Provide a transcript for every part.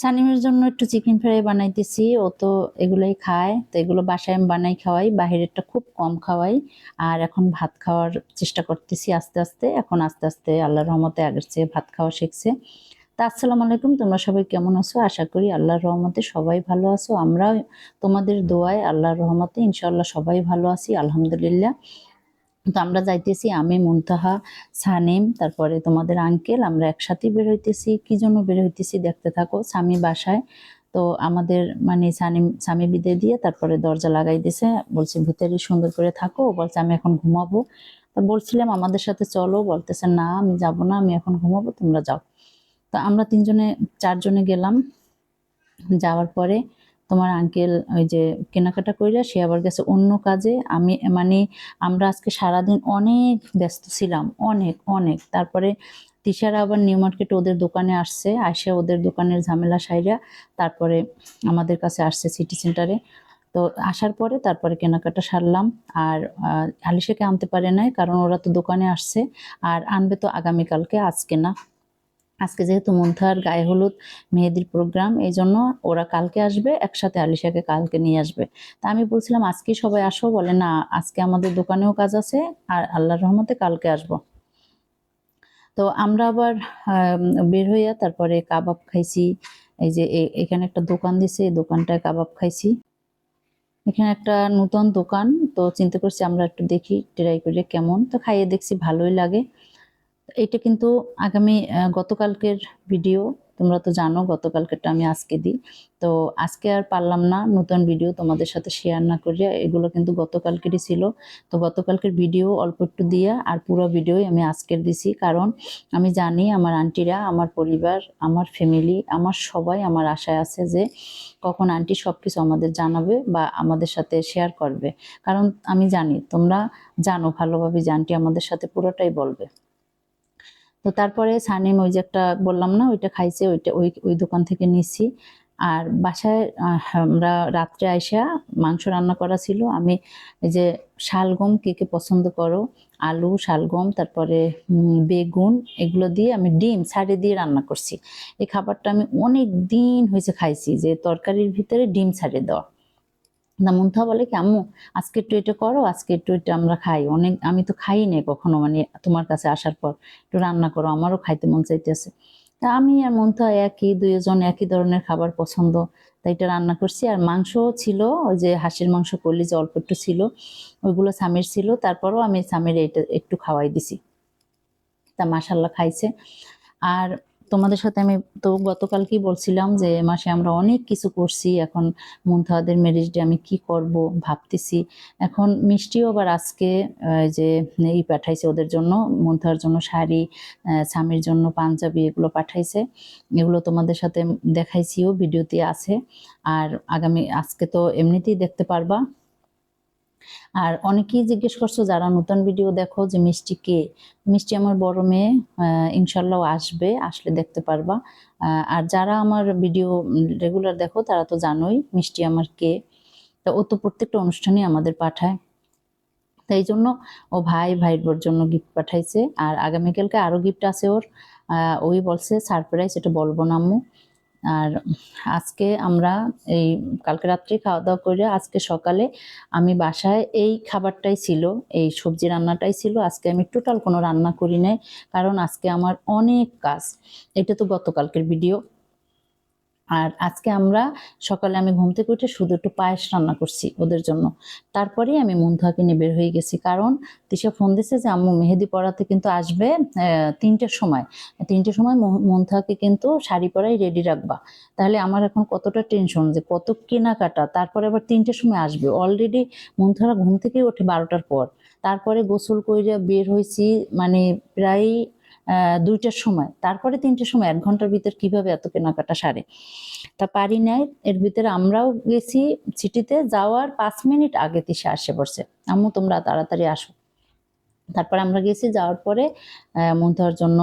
সানিমের জন্য একটু chicken fry বানাইতেছি। ও তো এগুলোই খায়, তো এগুলো বাসায় আমি বানাই খাওয়াই। বাহিরেরটা খুব কম খাওয়াই। আর এখন ভাত খাওয়ার চেষ্টা করতেছি আস্তে আস্তে। এখন আস্তে আস্তে আল্লাহর রহমতে আগের চেয়ে ভাত খাওয়া শিখছে। তা আসসালামু আলাইকুম, তোমরা সবাই কেমন আছো? আশা করি আল্লাহর রহমতে সবাই ভালো আছো। আমরাও তোমাদের দোয়ায় আল্লাহর রহমতে ইনশাআল্লাহ সবাই ভালো আছি, আলহামদুলিল্লাহ। তো আমরা যাইতেছি আমি, মুনতাহা, সানিম, তারপরে তোমাদের আঙ্কেল আমরা একসাথেই বের হইতেছি। কি জন্য বের হইতেছি দেখতে থাকো, স্বামী বাসায়। তো আমাদের মানে সানিম, স্বামী বিদে দিয়ে তারপরে দরজা লাগাই দিছে। বলছে, ভিতরে সুন্দর করে থাকো। বলছে, আমি এখন ঘুমাবো। তো বলছিলাম, আমাদের সাথে চলো। বলতেছে, না, আমি যাব না, আমি এখন ঘুমাবো, তোমরা যাও। তো আমরা তিনজনে, চারজনে গেলাম। যাওয়ার পরে তোমার আঙ্কেল ওই যে কেনাকাটা কইরা সে আবার গেছে অন্য কাজে। আমি মানে আমরা আজকে সারাদিন অনেক ব্যস্ত ছিলাম, অনেক অনেক। তারপরে তিশারা আবার নিউ মার্কেট ওদের দোকানে আসছে আসে ওদের দোকানের ঝামেলা সাইরা তারপরে আমাদের কাছে আসছে সিটি সেন্টারে তো আসার পরে তারপরে কেনাকাটা সারলাম আর আলিশাকে আনতে পারে নাই কারণ ওরা তো দোকানে আসছে। আর আনবে তো আগামীকালকে, আজকে না। আজকে যেহেতু মন্থার গায়ে হলুদ মেহেদির প্রোগ্রাম এই জন্য ওরা কালকে আসবে, একসাথে আলিশাকে কালকে নিয়ে আসবে। তা আমি বলছিলাম আজকে সবাই আসো, বলে না, আজকে আমাদের দোকানেও কাজ আছে, আর আল্লাহর রহমতে কালকে আসব। তো আমরা আবার বের হইয়া তারপরে কাবাব খাইছি। এই যে এখানে একটা দোকান দিছে, এই দোকানটায় কাবাব খাইছি। এখানে একটা নতুন দোকান, তো চিন্তা করছি আমরা একটু দেখি ট্রাই করে কেমন। তো খাইয়ে দেখছি, ভালোই লাগে। এটা কিন্তু আগামী গতকালকের ভিডিও, তোমরা তো জানো গতকালকেরটা আমি আজকে দিই। তো আজকে আর পারলাম না নতুন ভিডিও তোমাদের সাথে শেয়ার না করিয়া, এগুলো কিন্তু গতকালকেরই ছিল। তো গতকালকের ভিডিও অল্প একটু দিয়া আর পুরো ভিডিওই আমি আজকের দিছি। কারণ আমি জানি আমার আন্টিরা, আমার পরিবার, আমার ফ্যামিলি আমার সবাই আমার আশায় আছে যে কখন আন্টি সব কিছু আমাদের জানাবে বা আমাদের সাথে শেয়ার করবে। কারণ আমি জানি, তোমরা জানো ভালোভাবে যে আন্টি আমাদের সাথে পুরোটাই বলবে। তো তারপরে সানিম ওই যে একটা বললাম না, ওইটা খাইছে, ওইটা ওই ওই দোকান থেকে নিছি। আর বাসায় আমরা রাত্রে আইসা মাংস রান্না করা ছিল। আমি এই যে শালগম কে কে পছন্দ করো, আলু, শালগম, তারপরে বেগুন, এগুলো দিয়ে আমি ডিম ছাড়ে দিয়ে রান্না করছি। এই খাবারটা আমি অনেক দিন হয়েছে খাইছি যে তরকারির ভিতরে ডিম ছাড়ে দেওয়া। না বলে কি, আম্মু আজকে একটু এটা করো আজকে একটু এটা আমরা খাই। অনেক, আমি তো খাই নাই কখনো মানে তোমার কাছে আসার পর। একটু রান্না করো, আমারও খাইতে মন চাইতেছে। তা আমি আর মন্থা একই, দুইজন একই ধরনের খাবার পছন্দ। তাই এটা রান্না করছি। আর মাংস ছিল, ওই যে হাঁসের মাংস করলি যে অল্প একটু ছিল, ওইগুলো স্বামীর ছিল। তারপরও আমি স্বামীর এটা একটু খাওয়াই দিছি। তা মাসাল্লাহ খাইছে। আর তোমাদের সাথে আমি তো গতকালকেই বলছিলাম যে মাসে আমরা অনেক কিছু করছি। এখন মুন্তাহাদের ম্যারেজ ডে আমি কি করব ভাবতেছি। এখন মিষ্টিও আবার আজকে যে ই পাঠাইছে ওদের জন্য, মুন্তাহার জন্য শাড়ি স্বামীর জন্য পাঞ্জাবি এগুলো পাঠাইছে। এগুলো তোমাদের সাথে দেখাইছিও, ভিডিওতে আছে। আর আগামী, আজকে তো এমনিতেই দেখতে পারবা। আর অনেকেই জিজ্ঞেস করছ যারা নতুন ভিডিও দেখো যে মিষ্টি কে? মিষ্টি আমার বড় মেয়ে ইনশাল্লাহ আসবে, আসলে দেখতে পারবা। আর যারা আমার ভিডিও রেগুলার দেখো, তারা তো জানোই মিষ্টি আমার কে। তা ও তো প্রত্যেকটা অনুষ্ঠানে আমাদের পাঠায়। তাই জন্য ও ভাই ভাইয়ের বোর জন্য গিফট পাঠাইছে। আর আগামীকালকে আরও গিফট আছে ওর। ওই বলছে সারপ্রাইজ এটা বলব না আম্মু। আর আজকে আমরা এই কালকে রাত্রে খাওয়া দাওয়া করে আজকে সকালে আমি বাসায় এই খাবারটাই ছিল, এই সবজি রান্নাটাই ছিল। আজকে আমি টোটাল কোনো রান্না করি নাই, কারণ আজকে আমার অনেক কাজ। এটা তো গতকালকের ভিডিও। আর আজকে আমরা সকালে আমি ঘুম থেকে উঠে শুধু একটু পায়েস রান্না করছি ওদের জন্য। তারপরেই আমি মুন্থাকে নিয়ে বের হয়ে গেছি। কারণ তিশা ফোন দিছে যে, আম্মু, মেহেদি পড়াতে কিন্তু আসবে তিনটের সময়। তিনটের সময় মু- মুন্থাকে কিন্তু শাড়ি পরাই রেডি রাখবা। তাহলে আমার এখন কতটা টেনশন যে, কত কেনাকাটা? তারপরে আবার তিনটের সময় আসবে। অলরেডি মুন্থারা ঘুম থেকেই ওঠে বারোটার পর। তারপরে গোসল কইরা বের হয়েছি মানে প্রায় দুইটার সময়। তারপরে তিনটের সময়, এক ঘণ্টার ভিতর কীভাবে এত কেনাকাটা সারে? তা পারি নাই। এর ভিতরে আমরাও গেছি সিটিতে যাওয়ার পাঁচ মিনিট আগে তিসে আসে পড়ছে আম্মু, তোমরা তাড়াতাড়ি আসো। তারপর আমরা গেছি যাওয়ার পরে আহ, মুনতাহার জন্য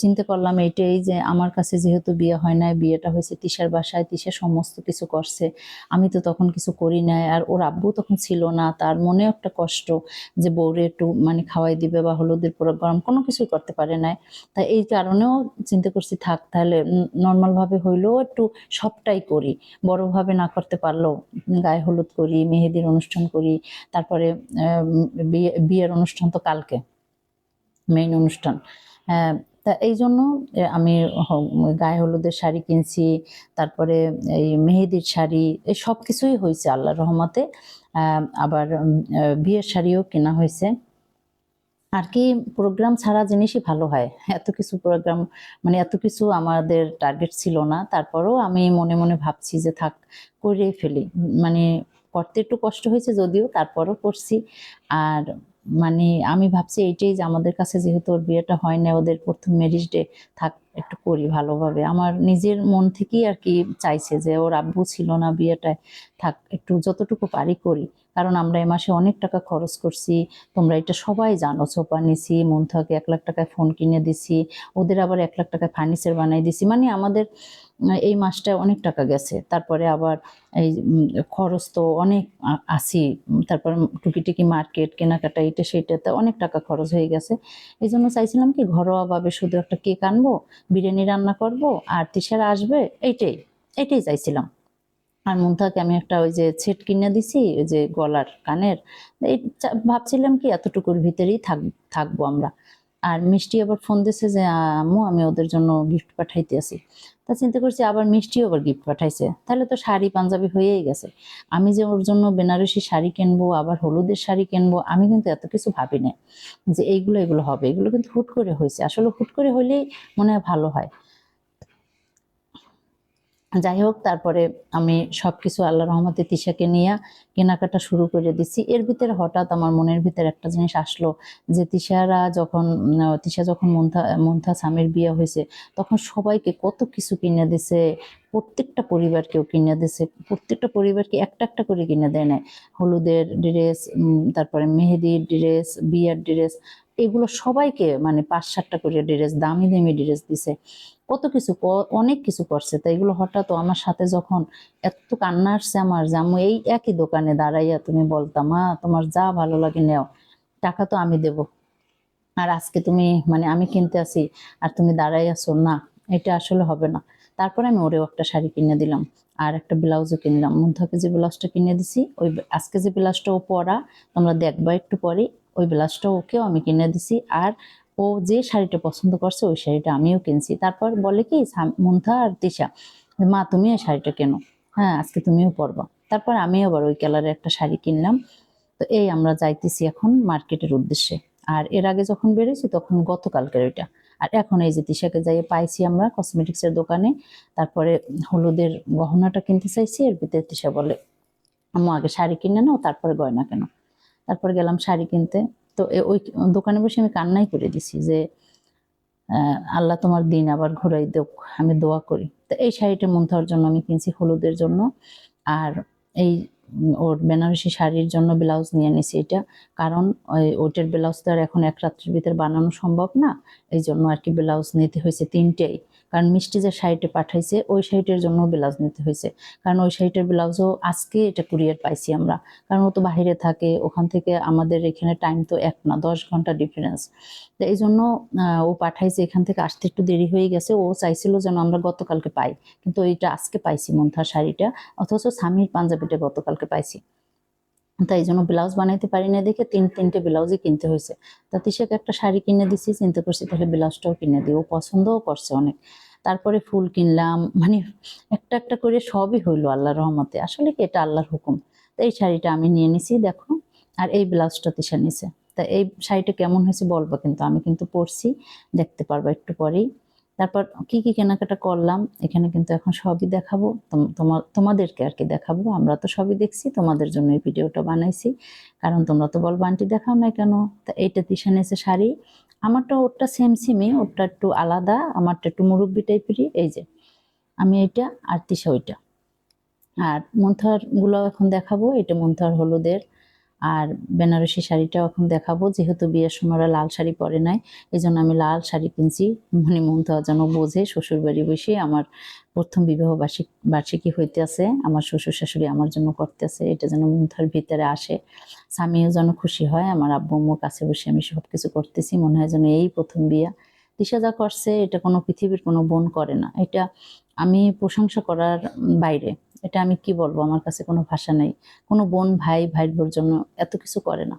চিন্তা করলাম এইটাই যে আমার কাছে যেহেতু বিয়ে হয় নাই বিয়েটা হয়েছে তিশার বাসায় তিশা সমস্ত কিছু করছে। আমি তো তখন কিছু করি নাই আর ওর আব্বু তখন ছিল না তার মনেও একটা কষ্ট যে বউরে একটু মানে খাওয়াই দিবে বা হলুদের প্রোগ্রাম কোনো কিছুই করতে পারে নাই। তাই এই কারণেও চিন্তা করছি থাক তাহলে নর্মালভাবে হইলেও একটু সবটাই করি। বড়ভাবে না করতে পারলেও গায়ে হলুদ করি মেহেদির অনুষ্ঠান করি তারপরে বিয়ে বিয়ের অনুষ্ঠান তো কালকে মেইন অনুষ্ঠান। আহ, তা এই জন্য আমি গায়ে হলুদের শাড়ি কিনছি তারপরে এই মেহেদির শাড়ি এই সব কিছুই হয়েছে আল্লাহর রহমতে। আবার বিয়ের শাড়িও কেনা হয়েছে। আর কি প্রোগ্রাম ছাড়া জিনিসই ভালো হয়। এত কিছু প্রোগ্রাম মানে এত কিছু আমাদের টার্গেট ছিল না। তারপরেও আমি মনে মনে ভাবছি যে থাক করে ফেলি। মানে করতে একটু কষ্ট হয়েছে যদিও তারপরও করছি। আর মানে আমি ভাবছি এইটাই যে আমাদের কাছে যেহেতু ওর বিয়েটা হয় না ওদের প্রথম ম্যারেজ ডে থাক, একটু করি ভালোভাবে। আমার নিজের মন থেকেই আর কি চাইছে যে ওর আব্বু ছিল না বিয়েটায়, থাক, একটু যতটুকু পারি করি। কারণ আমরা এ মাসে অনেক টাকা খরচ করছি, তোমরা এটা সবাই জানো সোপা নিছি মন্থাকে এক লাখ টাকায় ফোন কিনে দিছি, ওদের আবার এক লাখ টাকায় ফার্নিচার বানাই দিছি। মানে আমাদের এই মাসটায় অনেক টাকা গেছে। তারপরে আবার এই খরচ তো অনেক আ- আছি উম, তারপরে টুকিটিকি মার্কেট কেনাকাটা এটা সেটাতে অনেক টাকা খরচ হয়ে গেছে। এই জন্য চাইছিলাম কি ঘরোয়াভাবে শুধু একটা কেক আনব বিরিয়ানি রান্না করব আর তিসারা আসবে এইটাই এইটাই চাইছিলাম। আর মুন্তাকে আমি একটা ওই যে ছেট কিনে দিছি ওই যে গলার কানের এই ভাবছিলাম কি এতটুকুর ভিতরেই থাক থাকব আমরা। আর মিষ্টি আবার ফোন দিয়েছে যে, আম্মু, আমি ওদের জন্য গিফট পাঠাইতে আসি তা চিন্তা করছি আবার মিষ্টি আবার গিফট পাঠাইছে। তাহলে তো শাড়ি পাঞ্জাবি হয়েই গেছে। আমি যে ওর জন্য বেনারসি শাড়ি কিনবো, আবার হলুদের শাড়ি কিনবো, আমি কিন্তু এত কিছু ভাবি না যে এইগুলো, এগুলো হবে। এগুলো কিন্তু হুট করে হয়েছে। আসলে হুট করে হলেই মনে হয় ভালো হয়। যাই হোক তারপরে আমি সবকিছু আল্লাহ রহমতে তিশাকে নিয়ে কেনাকাটা শুরু করে দিছি। এর ভিতরে হঠাৎ আমার মনের ভিতরে একটা জিনিস আসলো যে তিশারা যখন তিশা যখন মন্থা মন্থা স্বামীর বিয়ে হয়েছে, তখন সবাইকে কত কিছু কিনে দিছে, প্রত্যেকটা পরিবারকেও কিনে দিছে, প্রত্যেকটা পরিবারকে একটা একটা করে কিনে দেয় নেয় হলুদের ড্রেস তারপরে মেহেদির ড্রেস বিয়ার ড্রেস এগুলো সবাইকে মানে পাঁচ সাতটা করে ড্রেস দামি দামি ড্রেস দিছে। কত কিছু অনেক কিছু করছে। তাই এগুলো হঠাৎ আমার সাথে যখন এত কান্না আসছে আমার যে আম্মু, এই একই দোকানে দাঁড়াইয়া তুমি বলতাম মা, তোমার যা ভালো লাগে নেও, টাকা তো আমি দেব। আর আজকে তুমি মানে আমি কিনতে আসি আর তুমি দাঁড়াই না, এটা আসলে হবে না। তারপরে আমি ওরেও একটা শাড়ি কিনে দিলাম, আর একটা ব্লাউজও কিনলাম। মধ্যকে যে ব্লাউজটা কিনে দিছি, ওই আজকে যে ব্লাউজটা ও পরা, তোমরা দেখবা একটু পরে ওই ব্লাউজটা ওকেও আমি কিনে দিছি। আর ও যে শাড়িটা পছন্দ করছে, ওই শাড়িটা আমিও কিনছি। তারপর বলে কি মুন্থা আর তিশা, মা, তুমি এই শাড়িটা কেনো? হ্যাঁ আজকে তুমিও পরবা। তারপর আমিও আবার ওই কালারের একটা শাড়ি কিনলাম। তো এই আমরা যাইতেছি এখন মার্কেটের উদ্দেশ্যে। আর এর আগে যখন বেরোছি তখন গতকালকের ওইটা। আর এখন এই যে তিশাকে যাই পাইছি আমরা কসমেটিক্সের দোকানে। তারপরে হলুদের গহনাটা কিনতে চাইছি। এর ভিতরে তিশা বলে, আম্মু, আগে শাড়ি কিনে নাও, তারপরে গয়না কেন? তারপর গেলাম শাড়ি কিনতে। তো ওই দোকানে বসে আমি কান্নাই করে দিছি যে আল্লাহ তোমার দিন আবার ঘুরাই দেখ আমি দোয়া করি। তো এই শাড়িটা মন হওয়ার জন্য আমি কিনছি হলুদের জন্য। আর এই ওর বেনারসি শাড়ির জন্য ব্লাউজ নিয়ে নিছি এটা। কারণ ওই ওইটার ব্লাউজ তো আর এখন এক রাত্রির ভিতরে বানানো সম্ভব না। এই জন্য আর কি ব্লাউজ নিতে হয়েছে তিনটেই। কারণ মিষ্টি যে শাড়িটা পাঠাইছে, ওই শাড়িটার জন্য ব্লাউজ নিতে হয়েছে। কারণ ওই শাড়িটার ব্লাউজও আজকে এটা কুরিয়ার পাইছি আমরা। কারণ ও তো বাইরে থাকে, ওখান থেকে আমাদের এখানে টাইম তো এক না, দশ ঘণ্টা ডিফারেন্স তো এই জন্য ও পাঠাইছে, এখান থেকে আসতে একটু দেরি হয়ে গেছে। ও চাইছিল যেন আমরা গতকালকে পাই, কিন্তু ওইটা আজকে পাইছি মন্থার শাড়িটা। অথচ স্বামীর পাঞ্জাবিটা গতকালকে পাইছি। তাই জন্য ব্লাউজ বানাইতে পারি না দেখে তিন, তিনটে ব্লাউজই কিনতে হয়েছে। তা তিশাকে একটা শাড়ি কিনে দিছি, চিন্তা করছি তাহলে ব্লাউজটাও কিনে দিই। ও পছন্দও করছে অনেক। তারপরে ফুল কিনলাম মানে একটা একটা করে সবই হইল আল্লাহর রহমতে। আসলে কি এটা আল্লাহর হুকুম? তো এই শাড়িটা আমি নিয়ে নিছি, দেখো। আর এই ব্লাউজটা তিশা নিছে। তা এই শাড়িটা কেমন হয়েছে বলব কিন্তু, আমি কিন্তু পরছি। দেখতে পারব একটু পরেই। তারপর কি কি কেনাকাটা করলাম, এখানে কিন্তু এখন সবই দেখাবো, তোম- তোমার তোমাদেরকে আর কি দেখাবো, আমরা তো সবই দেখছি, তোমাদের জন্য এই ভিডিওটা বানাইছি, কারণ তোমরা তো বলব আন্টি দেখাও না কেন? তা এইটা তিশা নিয়েছে শাড়ি, আমারটা ওরটা সেম সেমই ওরটা একটু আলাদা, আমারটা একটু মুরব্বি টাইপেরই এই যে, আমি এইটা আর তিশা ওইটা। আর মন্থারগুলো এখন দেখাবো এটা মন্থার হলুদের আর বেনারসি শাড়িটাও এখন দেখাবো। যেহেতু বিয়ের সময় ওরা লাল শাড়ি পরে নাই এই জন্য আমি লাল শাড়ি কিনছি। মানে মমতা যেন বোঝে শ্বশুর বাড়ি বসে আমার প্রথম বিবাহ বার্ষিক বার্ষিকী হইতে আছে, আমার শ্বশুর শাশুড়ি আমার জন্য করতেছে এটা যেন মমতার ভিতরে আসে। স্বামীও যেন খুশি হয়, আমার আব্বু আম্মুর কাছে বসে আমি সব কিছু করতেছি, মনে হয় যেন এই প্রথম বিয়া। দিশা যা করছে, এটা কোনো পৃথিবীর কোনো বোন করে না। এটা আমি প্রশংসা করার বাইরে। এটা আমি কি বলব? আমার কাছে কোনো ভাষা নেই। কোনো বোন, ভাই ভাই বোর জন্য এত কিছু করে না।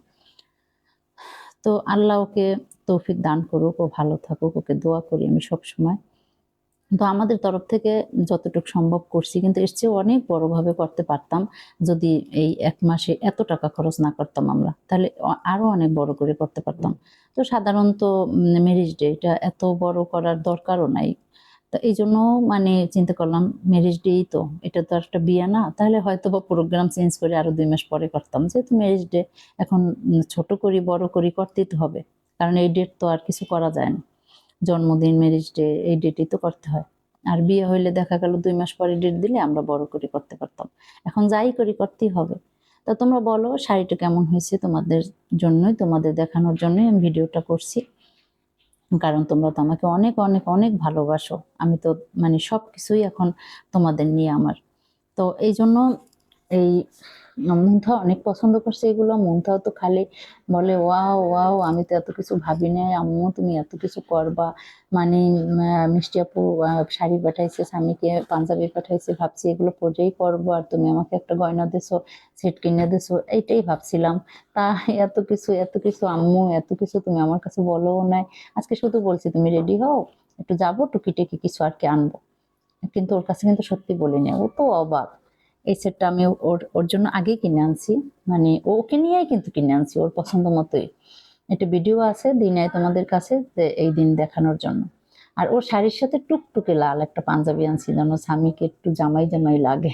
তো আল্লাহ ওকে তৌফিক দান করুক, ও ভালো থাকুক, ওকে দোয়া করি আমি সব সময় তো আমাদের তরফ থেকে যতটুকু সম্ভব করছি, কিন্তু এর চেয়ে অনেক বড়ভাবে করতে পারতাম যদি এই এক মাসে এত টাকা খরচ না করতাম আমরা। তাহলে অ- আরও অনেক বড় করে করতে পারতাম। তো সাধারণত ম্যারেজ ডে এটা এত বড় করার দরকারও নাই। তো এই জন্য মানে চিন্তা করলাম ম্যারেজ ডেই তো, এটা তো একটা বিয়ে না, তাহলে হয়তো বা প্রোগ্রাম চেঞ্জ করে আরও দুই মাস পরে করতাম। যেহেতু ম্যারেজ ডে এখন ছোট করি, বড় করি, করতেই তো হবে। কারণ এই ডেট তো আর কিছু করা যায় না। জন্মদিন ম্যারেজ ডে এই ডেটেই তো করতে হয়। আর বিয়ে হইলে দেখা গেল দুই মাস পরে ডেট দিলে আমরা বড় করে, করতে পারতাম। এখন যাই করি, করতেই হবে। তা তোমরা বলো, শাড়িটা কেমন হয়েছে তোমাদের জন্যই, তোমাদের দেখানোর জন্যই আমি ভিডিওটা করছি। কারণ তোমরা তো আমাকে অনেক অনেক অনেক ভালোবাসো। আমি তো মানে সব কিছুই এখন তোমাদের নিয়ে আমার। তো এই জন্য এই মুন্থা অনেক পছন্দ করছে এগুলো। মুন্থাও তো খালি বলে, ওয়াও ওয়াও, আমি তো এত কিছু ভাবি নাই। আম্মু, তুমি এত কিছু করবা। মানে মিষ্টি আপু শাড়ি পাঠাইছে, স্বামীকে পাঞ্জাবি পাঠাইছে, ভাবছি এগুলো পরেই করব। আর তুমি আমাকে একটা গয়না দিছো, সেট কিনে দিছো, এইটাই ভাবছিলাম। তা এত কিছু এত কিছু আম্মু, এত কিছু তুমি আমার কাছে বলো নাই। আজকে শুধু বলছি, তুমি রেডি হও, একটু যাব, টুকিটাকি কিছু আর কি আনব। কিন্তু ওর কাছে কিন্তু সত্যি বলিনি। ও তো অবাক। এই সেটটা আমি ওর ওর জন্য আগেই কিনে আনছি। মানে ওকে নিয়েই কিন্তু কিনে আনছি, ওর পছন্দ মতোই। একটা ভিডিও আছে দিনাই তোমাদের কাছে যে এই দিন দেখানোর জন্য। আর ওর শাড়ির সাথে টুকটুকে লাল একটা পাঞ্জাবি আনছি, যেন স্বামীকে একটু জামাই জামাই লাগে।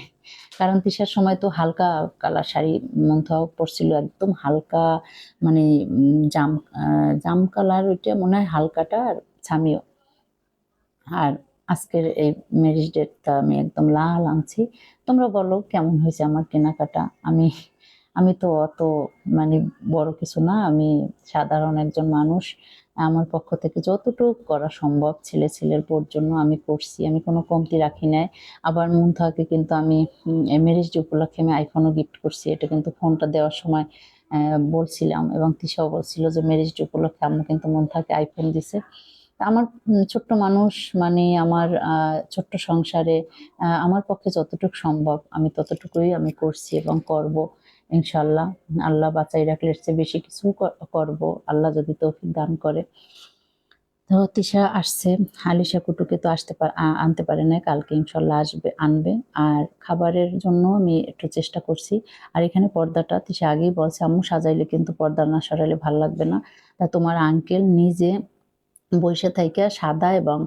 কারণ তিসার সময় তো হালকা কালার শাড়ি মন্থাও পরছিল, একদম হালকা মানে জাম জাম কালার, ওইটা মনে হয় হালকাটা আর স্বামীও। আর আজকের এই ম্যারেজ ডেটটা আমি একদম লাল আনছি। তোমরা বলো কেমন হয়েছে আমার কেনাকাটা? আমি আমি তো অত মানে বড় কিছু না, আমি সাধারণ একজন মানুষ। আমার পক্ষ থেকে যতটুকু করা সম্ভব ছেলে ছেলের বোর জন্য আমি করছি, আমি কোনো কমতি রাখি নাই। আবার মন থাকে কিন্তু আমি ম্যারেজ উপলক্ষে আমি আইফোনও গিফট করছি, এটা কিন্তু ফোনটা দেওয়ার সময় বলছিলাম এবং তিশাও বলছিল যে ম্যারেজ উপলক্ষে আম্মু কিন্তু মন থাকে আইফোন দিছে। আমার ছোট্ট মানুষ মানে আমার ছোট্ট সংসারে আমার পক্ষে যতটুকু সম্ভব আমি ততটুকুই আমি করছি এবং করব, ইনশাল্লাহ। আল্লাহ বাঁচাই রাখলে চেয়ে বেশি কিছু করব, আল্লাহ যদি তৌফিক দান করে। তো তিশা আসছে, আলিশা কুটুকে তো আসতে আনতে পারে না কালকে ইনশাল্লাহ আসবে, আনবে। আর খাবারের জন্য আমি একটু চেষ্টা করছি। আর এখানে পর্দাটা, তিশা আগেই বলছে, আম্মু সাজাইলে কিন্তু পর্দা না সরালে ভালো লাগবে না। তা তোমার আঙ্কেল নিজে বইসে থাইকা সাদা এবং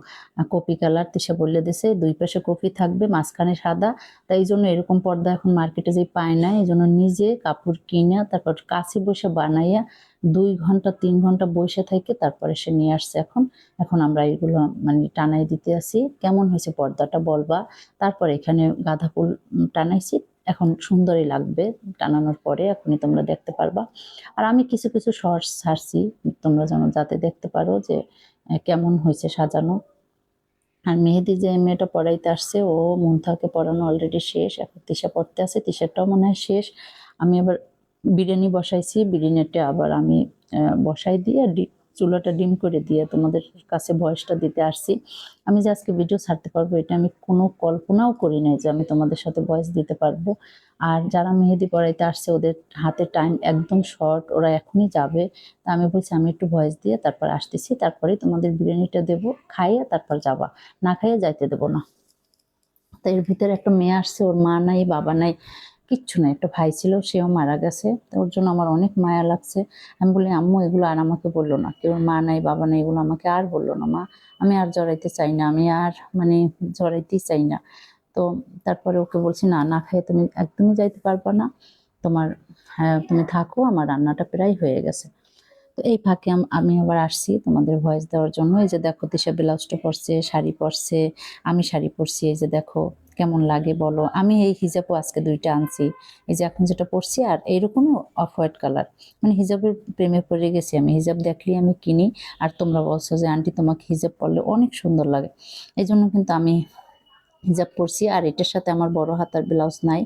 কপি কালার তিসে বলে দিছে, দুই পাশে কপি থাকবে, মাঝখানে সাদা। তাই জন্য এরকম পর্দা এখন মার্কেটে যে পায় না এই জন্য নিজে কাপড় কিনে, তারপর কাছে বসে বানাইয়া দুই ঘণ্টা, তিন ঘণ্টা বসে থেকে তারপরে সে নিয়ে আসছে এখন। এখন আমরা এগুলো মানে টানাই দিতে আসি কেমন হয়েছে পর্দাটা বলবা? তারপর এখানে গাঁদা ফুল টানাইছি। এখন সুন্দরই লাগবে টানানোর পরে, এখনই তোমরা দেখতে পারবা। আর আমি কিছু কিছু শর্টস ছাড়ছি, তোমরা যেন যাতে দেখতে পারো যে কেমন হয়েছে সাজানো। আর মেহেদি যে মেয়েটা পড়াইতে আসছে, ও মুন্থাকে পড়ানো অলরেডি শেষ, এখন তিশা পড়তে আসে তিশারটাও মনে হয় শেষ। আমি আবার বিরিয়ানি বসাইছি, বিরিয়ানিটা আবার আমি বসাই দিয়ে ডি- চুলাটা ডিম করে দিয়ে তোমাদের কাছে ভয়েসটা দিতে আসছি। আমি যে আজকে ভিডিও ছাড়তে পারব, এটা আমি কোনো কল্পনাও করি নাই যে আমি তোমাদের সাথে ভয়েস দিতে পারব। আর যারা মেহেদি পড়াইতে আসছে, ওদের হাতে টাইম একদম শর্ট ওরা এখনই যাবে। তা আমি বলছি, আমি একটু ভয়েস দিয়ে তারপর আসতেছি। তারপরে তোমাদের বিরিয়ানিটা দেবো, খাইয়ে তারপর যাবা। না খাইয়ে যাইতে দেবো না। তো এর ভিতরে একটা মেয়ে আসছে, ওর মা নাই, বাবা নাই। কিচ্ছু না। একটা ভাই ছিল, সেও মারা গেছে। ওর জন্য আমার অনেক মায়া লাগছে। আমি বলি, আম্মু, এগুলো আর আমাকে বলল না। কেউ মা নাই, বাবা নাই, এগুলো আমাকে আর বলল না। মা, আমি আর জড়াইতে চাই না। আমি আর মানে জড়াইতেই চাই না। তো তারপরে ওকে বলছি, না না খেয়ে তুমি একদমই যাইতে পারবা না। তোমার হ্যাঁ তুমি থাকো, আমার রান্নাটা প্রায় হয়ে গেছে। তো এই ফাঁকে আমি আবার আসছি তোমাদের ভয়েস দেওয়ার জন্য। এই যে দেখো, তিশা ব্লাউজটা পরছে, শাড়ি পরছে, আমি শাড়ি পরছি, এই যে দেখো। কেমন লাগে বলো? আমি এই হিজাবও আজকে দুইটা আনছি। এই যে এখন যেটা পরছি আর এইরকমই অফ হোয়াইট কালার। মানে হিজাবের প্রেমে পড়ে গেছি আমি। হিজাব দেখলেই আমি কিনি। আর তোমরা বলছো যে, আন্টি, তোমাকে হিজাব পরলে অনেক সুন্দর লাগে। এই জন্য কিন্তু আমি হিজাব পরছি, আর এটার সাথে আমার বড় হাতার ব্লাউজ নাই।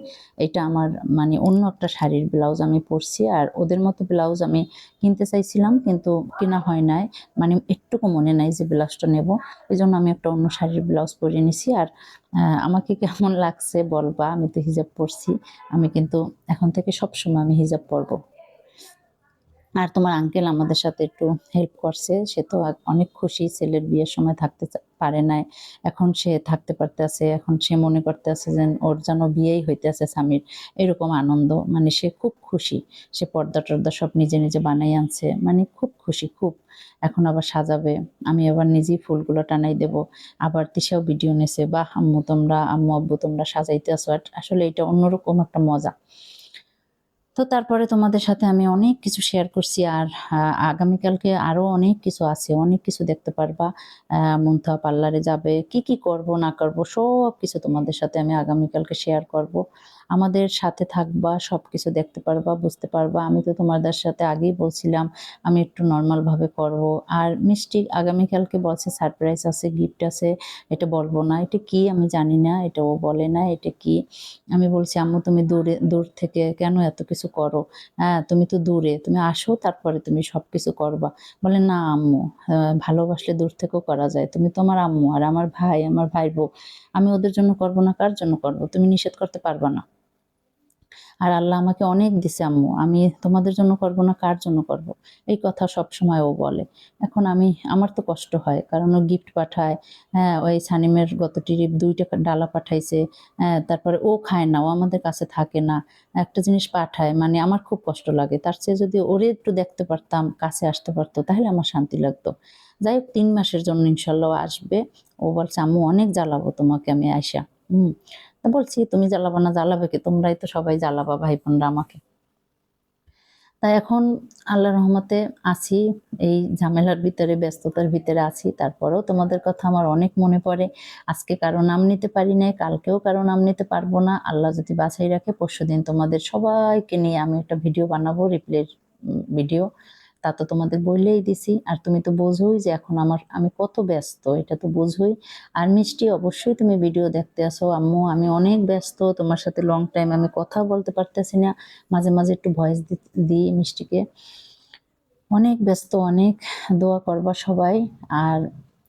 এটা আমার মানে অন্য একটা শাড়ির ব্লাউজ আমি পরছি, আর ওদের মতো ব্লাউজ আমি কিনতে চাইছিলাম, কিন্তু কেনা হয় নাই। মানে একটুকু মনে নাই যে ব্লাউজটা নেব। এই জন্য আমি একটা অন্য শাড়ির ব্লাউজ পরে নিছি, আর আমাকে কেমন লাগছে বলবা? আমি তো হিজাব পরছি, আমি কিন্তু এখন থেকে সবসময় আমি হিজাব পরবো। আর তোমার আঙ্কেল আমাদের সাথে একটু হেল্প করছে। সে তো অনেক খুশি, ছেলের বিয়ের সময় থাকতে পারে নাই। এখন সে থাকতে পারতেছে, এখন সে মনে করতে আছে যে ওর যেন বিয়েই হইতেছে স্বামীর। এরকম আনন্দ মানে সে খুব খুশি। সে পর্দা টর্দা সব নিজে নিজে বানাই আনছে মানে খুব খুশি, খুব। এখন আবার সাজাবে, আমি আবার নিজেই ফুলগুলো টানাই দেব। আবার তিশাও ভিডিও নেছে বা আম্মু, তোমরা আম্মু আব্বু, তোমরা সাজাইতে আসো আসলে এটা অন্যরকম একটা মজা। তো তারপরে তোমাদের সাথে আমি অনেক কিছু শেয়ার করছি আর আগামীকালকে আরও অনেক কিছু আছে, অনেক কিছু দেখতে পারবা। মুন্থা পার্লারে যাবে, কি কি করব, না করব সব কিছু তোমাদের সাথে আমি আগামীকালকে শেয়ার করব। আমাদের সাথে থাকবা সব কিছু দেখতে পারবা, বুঝতে পারবা। আমি তো তোমাদের সাথে আগেই বলছিলাম, আমি একটু নর্মালভাবে করব। আর মিষ্টি আগামীকালকে বলছে সারপ্রাইজ আছে গিফট আছে, এটা বলব না। এটা কি আমি জানি না, এটা ও বলে না, এটা কি? আমি বলছি, আম্মু, তুমি দূরে, দূর থেকে কেন এত কিছু করো? হ্যাঁ তুমি তো দূরে, তুমি আসো, তারপরে তুমি সব কিছু করবা। বলে, না, আম্মু ভালোবাসলে দূর থেকেও করা যায়। তুমি তো আমার আম্মু, আর আমার ভাই আমার ভাই বউ আমি ওদের জন্য করব না, কার জন্য করব? তুমি নিষেধ করতে পারবা না। আর আল্লাহ আমাকে অনেক দিছে, আম্মু। আমি তোমাদের জন্য করব না, কার জন্য করব? এই কথা সব সময় ও বলে। এখন আমি, আমার তো কষ্ট হয়, কারণ ও গিফট পাঠায় হ্যাঁ ওই সানিমের গত ট্রিপ দুইটা ডালা পাঠাইছে হ্যাঁ তারপরে ও খায় না, ও আমাদের কাছে থাকে না, একটা জিনিস পাঠায় মানে আমার খুব কষ্ট লাগে। তার চেয়ে যদি ওরে একটু দেখতে পারতাম, কাছে আসতে পারতো, তাহলে আমার শান্তি লাগতো। যাই হোক, তিন মাসের জন্য ইনশাল্লাহ আসবে। ও বলছে, আম্মু, অনেক জ্বালাবো তোমাকে আমি আইসা। হুম। বলছি, তুমি জ্বালাবা না, জ্বালাবে কি? তোমরাই তো সবাই জ্বালাবা ভাই বোনরা আমাকে। তাই এখন আল্লাহ রহমতে আছি, এই ঝামেলার ভিতরে, ব্যস্ততার ভিতরে আছি। তারপরেও তোমাদের কথা আমার অনেক মনে পড়ে। আজকে কারও নাম নিতে পারি নাই, কালকেও কারও নাম নিতে পারব না। আল্লাহ যদি বাছাই রাখে, পরশুদিন তোমাদের সবাইকে নিয়ে আমি একটা ভিডিও বানাবো, রিপ্লের ভিডিও। তা তো তোমাদের বললেই দিছি। আর তুমি তো বোঝোই যে এখন আমার, আমি কত ব্যস্ত, এটা তো বোঝোই। আর মিষ্টি, অবশ্যই তুমি ভিডিও দেখতে আসো। আম্মু, আমি অনেক ব্যস্ত, তোমার সাথে লং টাইম আমি কথা বলতে পারতেছি না। মাঝে মাঝে একটু ভয়েস দিই মিষ্টিকে। অনেক ব্যস্ত, অনেক দোয়া করবা সবাই। আর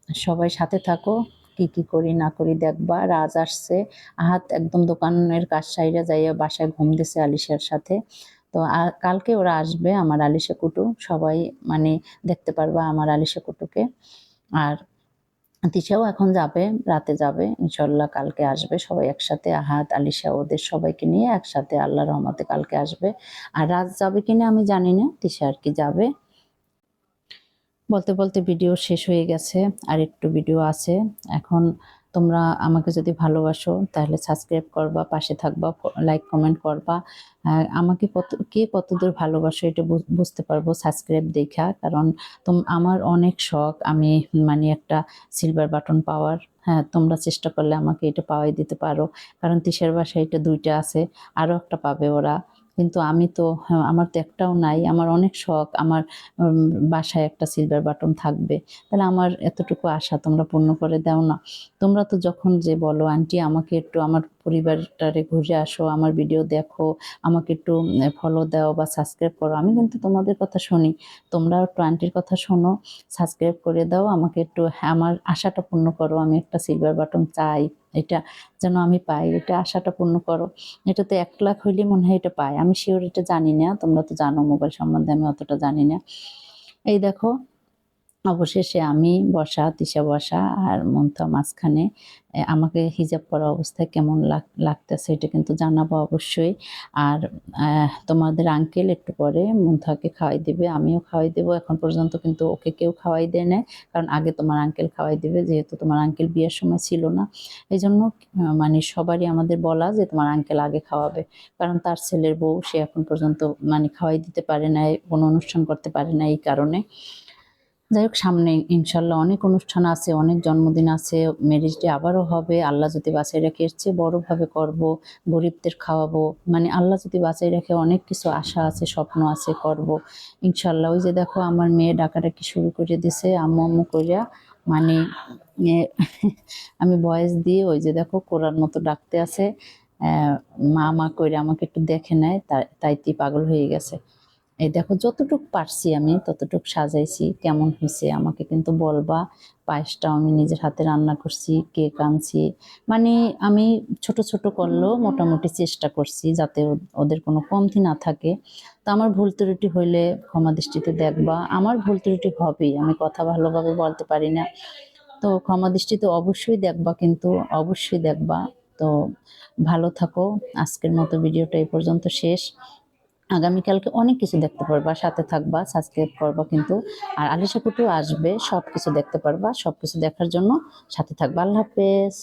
সবাই সাথে থাকো, কি কি করি, না করি দেখবা। রাজ আসছে আহাত একদম দোকানের কাজ সাইডে যাইয়া বাসায় ঘুম দিছে আলিশার সাথে। তো কালকে ওরা আসবে আমার আলিশা কুটু। সবাই মানে দেখতে পারবা আমার আলিশা কুটুকে। আর তিশাও এখন যাবে, রাতে যাবে। ইনশাল্লাহ কালকে আসবে সবাই একসাথে, আহাত, আলিশা ওদের সবাইকে নিয়ে একসাথে আল্লাহ রহমতে কালকে আসবে। আর রাত যাবে কিনা আমি জানি না, তিশা আর কি যাবে। বলতে বলতে ভিডিও শেষ হয়ে গেছে, আর একটু ভিডিও আছে। এখন তোমরা আমাকে যদি ভালোবাসো, তাহলে সাবস্ক্রাইব করবা, পাশে থাকবা লাইক কমেন্ট করবা। আমাকে কত, কে কতদূর ভালোবাসো এটা বুঝতে পারব সাবস্ক্রাইব দেখা। কারণ তোম, আমার অনেক শখ, আমি মানে একটা সিলভার বাটন পাওয়ার। হ্যাঁ তোমরা চেষ্টা করলে আমাকে এটা পাওয়াই দিতে পারো। কারণ তিসের বাসায় এটা দুইটা আছে আরও একটা পাবে ওরা। কিন্তু আমি তো হ্যাঁ, আমার তো একটাও নাই। আমার অনেক শখ আমার বাসায় একটা সিলভার বাটন থাকবে। তাহলে আমার এতটুকু আশা তোমরা পূর্ণ করে দাও না। তোমরা তো যখন যে বলো আন্টি আমাকে একটু আমার পরিবারটারে ঘুরে আসো আমার ভিডিও দেখো আমাকে একটু ফলো দাও বা সাবস্ক্রাইব করো। আমি কিন্তু তোমাদের কথা শুনি। তোমরা একটু আন্টির কথা শোনো সাবস্ক্রাইব করে দাও। আমাকে একটু হ্যাঁ, আমার আশাটা পূর্ণ করো। আমি একটা সিলভার বাটন চাই। এটা যেন আমি পাই, এটা আশাটা পূর্ণ করো। এটা তো এক লাখ হইলে মনে হয় এটা পাই। আমি শিওর এটা জানি না, তোমরা তো জানো মোবাইল সম্বন্ধে, আমি অতটা জানি না। এই দেখো অবশেষে আমি বসা, তিশা বসা আর মন্থা মাঝখানে আমাকে হিজাব পরা অবস্থায় কেমন লাগ, লাগতেছে এটা কিন্তু জানাব অবশ্যই। আর তোমাদের আঙ্কেল একটু পরে মন্থাকে খাওয়াই দিবে, আমিও খাওয়াই দেবো। এখন পর্যন্ত কিন্তু ওকে কেউ খাওয়াই দেয় না কারণ আগে তোমার আঙ্কেল খাওয়াই দিবে, যেহেতু তোমার আঙ্কেল বিয়ের সময় ছিল না। এই জন্য মানে সবারই আমাদের বলা যে তোমার আঙ্কেল আগে খাওয়াবে, কারণ তার ছেলের বউ সে এখন পর্যন্ত মানে খাওয়াই দিতে পারে না কোনো অনুষ্ঠান করতে পারে না এই কারণে। যাই হোক, সামনে ইনশাল্লাহ অনেক অনুষ্ঠান আছে, অনেক জন্মদিন আছে ম্যারেজ ডে আবারও হবে, আল্লাহ যদি বাঁচাই রাখে এর চেয়ে বড়োভাবে করব, গরিবদের খাওয়াবো মানে আল্লাহ যদি বাঁচাই রাখে অনেক কিছু আশা আছে, স্বপ্ন আছে, করব। ইনশাল্লাহ ওই যে দেখো আমার মেয়ে ডাকাডাকি শুরু করে দিছে, আম্মু আম্মু করিয়া মানে আমি বয়স দিয়ে ওই যে দেখো কোরআন মতো ডাকতে আছে মা মা করে আমাকে একটু দেখে নেয় তাই তাইতেই পাগল হয়ে গেছে। এই দেখো, যতটুক পারছি আমি, ততটুক সাজাইছি, কেমন হয়েছে আমাকে কিন্তু বলবা। পায়েসটাও আমি নিজের হাতে রান্না করছি, কেক আনছি। মানে আমি ছোট ছোট করলেও মোটামুটি চেষ্টা করছি যাতে ওদের কোনো কমতি না থাকে। তো আমার ভুল ত্রুটি হইলে ক্ষমা দৃষ্টিতে দেখবা। আমার ভুল ত্রুটি হবেই, আমি কথা ভালোভাবে বলতে পারি না। তো ক্ষমা দৃষ্টিতে অবশ্যই দেখবা কিন্তু, অবশ্যই দেখবা। তো ভালো থাকো। আজকের মতো ভিডিওটা এই পর্যন্ত শেষ। আগামীকালকে অনেক কিছু দেখতে পারবা, সাথে থাকবা সাবস্ক্রাইব করবা কিন্তু। আর আলিশা কুটু আসবে সব কিছু দেখতে পারবা সব কিছু দেখার জন্য সাথে থাকবা। আল্লাহ হাফেজ।